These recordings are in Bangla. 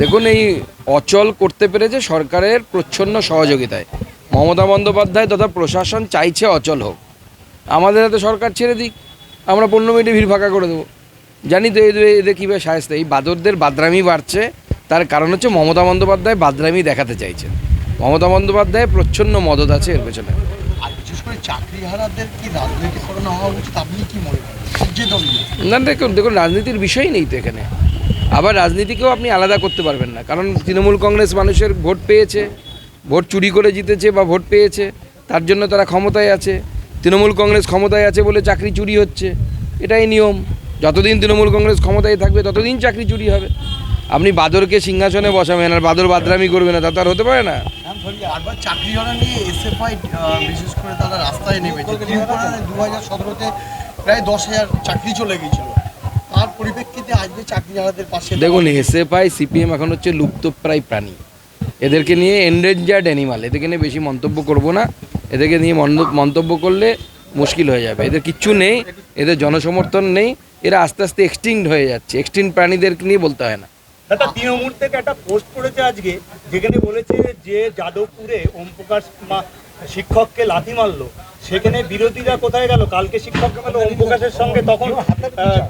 দেখুন এই অচল করতে পেরেছে সরকারের প্রচ্ছন্ন সহযোগিতায়। মমতা বন্দ্যোপাধ্যায় তথা প্রশাসন চাইছে অচল হোক। আমাদের হাতে সরকার ছেড়ে দিক আমরা পনেরো মিনিটে ভিড় ফাঁকা করে দেবো। জানি তো এদের এদের কীভাবে সায়স্তা এই বাদরদের বাদরামি বাড়ছে তার কারণ হচ্ছে মমতা বন্দ্যোপাধ্যায় বাদরামি দেখাতে চাইছেন। মমতা বন্দ্যোপাধ্যায় প্রচ্ছন্ন মদত আছে এর পেছনে। না দেখুন দেখুন রাজনীতির বিষয় নেই তো এখানে। আবার রাজনীতিকেও আপনি আলাদা করতে পারবেন না। কারণ তৃণমূল কংগ্রেস মানুষের ভোট পেয়েছে ভোট চুরি করে জিতেছে বা ভোট পেয়েছে তার জন্য তারা ক্ষমতায় আছে। তৃণমূল কংগ্রেস ক্ষমতায় আছে বলে চাকরি চুরি হচ্ছে এটাই নিয়ম। যতদিন তৃণমূল কংগ্রেস ক্ষমতায় থাকবে ততদিন চাকরি চুরি হবে। আপনি বাদরকে সিংহাসনে বসাবেন আর বাদর বাদরামি করবে না তা তো আর হতে পারে না। আরবার চাকরিহারা নিয়ে এসএফআই বিশেষ করে তারা রাস্তায় নেমেছে। দু হাজার সতেরোতে প্রায় দশ হাজার চাকরি চলে গিয়েছিল। তার পরিপ্রেক্ষিতে দেখুন এসএফআই সিপিএম এখন হচ্ছে লুপ্তপ্রায় প্রাণী। এদেরকে নিয়ে এন্ডেঞ্জার্ড অ্যানিমাল এদেরকে নিয়ে বেশি মন্তব্য করব না। এদেরকে নিয়ে মন্তব্য করলে মুশকিল হয়ে যাবে। এদের কিচ্ছু নেই এদের জনসমর্থন নেই এরা আস্তে আস্তে এক্সটিংড হয়ে যাচ্ছে। এক্সটিংড প্রাণীদেরকে নিয়ে বলতে হয় না। দাদা তৃণমূল থেকে একটা পোস্ট করেছে আজকে যেখানে বলেছে যে যাদবপুরে ওম প্রকাশ শিক্ষককে লাথি মারলো। সেখানে বিরোধীরা কোথায় গেল? কালকে শিক্ষককে মারলো ওম প্রকাশের সঙ্গে তখন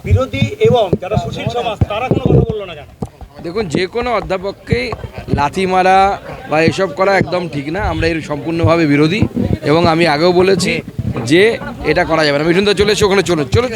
বিরোধী এবং যারা সুশীল সমাজ, তারা কোনো কথা বলল না কেন? দেখুন, যে কোনো অধ্যাপককেই লাথি মারা বা এসব করা একদম ঠিক না। আমরা এর সম্পূর্ণভাবে বিরোধী এবং আমি আগেও বলেছি যে এটা করা যাবে না। মিঠুন দা, চলে এসে ওখানে চলে চলো